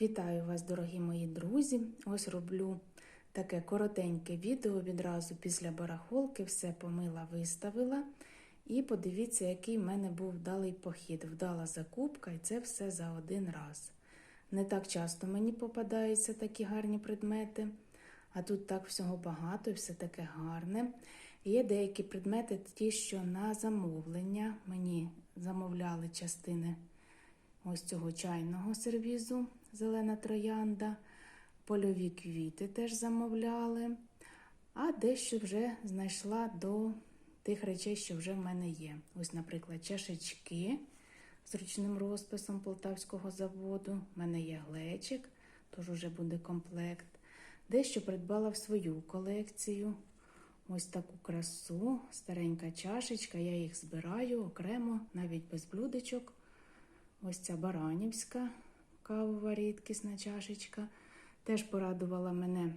Вітаю вас, дорогі мої друзі! Ось роблю таке коротеньке відео відразу після барахолки, все помила, виставила. І подивіться, який в мене був вдалий похід, вдала закупка, і це все за один раз. Не так часто мені попадаються такі гарні предмети, а тут так всього багато і все таке гарне. Є деякі предмети, ті, що на замовлення. Мені замовляли частини ось цього чайного сервізу, зелена троянда, польові квіти теж замовляли, а дещо вже знайшла до тих речей, що вже в мене є. Ось, наприклад, чашечки з ручним розписом полтавського заводу. У мене є глечик, тож вже буде комплект. Дещо придбала в свою колекцію. Ось таку красу, старенька чашечка, я їх збираю окремо, навіть без блюдечок. Ось ця баранівська кавова рідкісна чашечка. Теж порадувала мене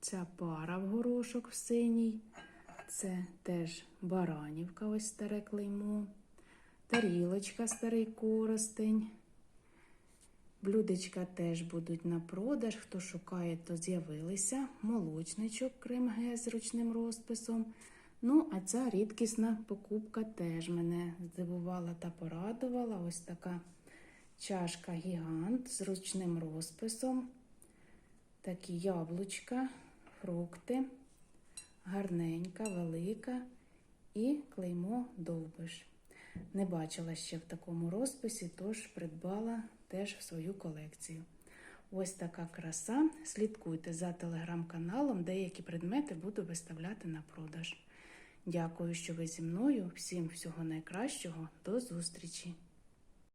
ця пара в горошок в синій. Це теж баранівка, ось старе клеймо. Тарілочка, старий коростень. Блюдечка теж будуть на продаж. Хто шукає, то з'явилися. Молочничок крем-ге з ручним розписом. Ну, а ця рідкісна покупка теж мене здивувала та порадувала. Ось така чашка гігант з ручним розписом. Такі яблучка, фрукти, гарненька, велика і клеймо довбиш. Не бачила ще в такому розписі, тож придбала теж в свою колекцію. Ось така краса. Слідкуйте за телеграм-каналом, деякі предмети буду виставляти на продаж. Дякую, що ви зі мною. Всім всього найкращого. До зустрічі!